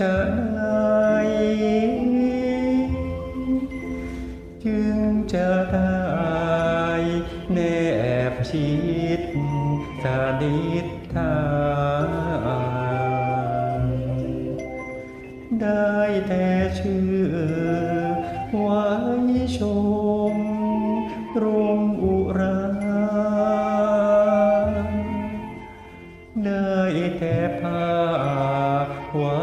จะไหนจึงจะได้แนบชิด สดิทานได้แต่ชื่อไว้ชมรงอุรา ได้แต่ผ้าไว้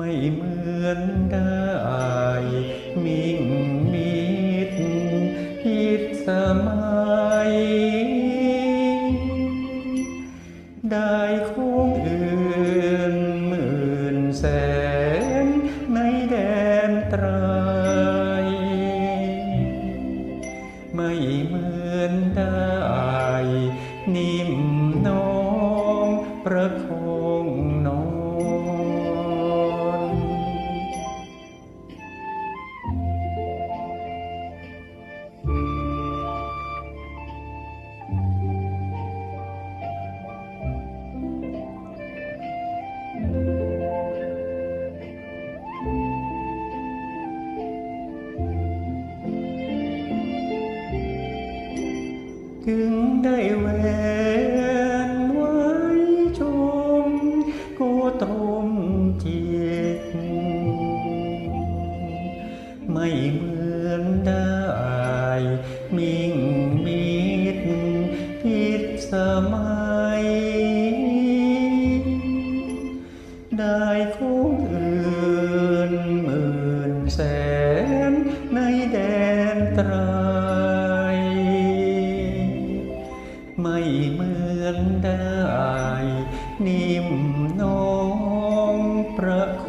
ไม่เหมือนได้มิ่งมิดพิดสมัย ได้คงอื่นหมื่นแสนในแดนไตรไม่เหมือน ถึงได้แหวนไว้ชมก็ตรงจิต ไม่เหมือนได้มิ่งมิดพิดสมัย ได้คงอื่น นิ่มน้องประโค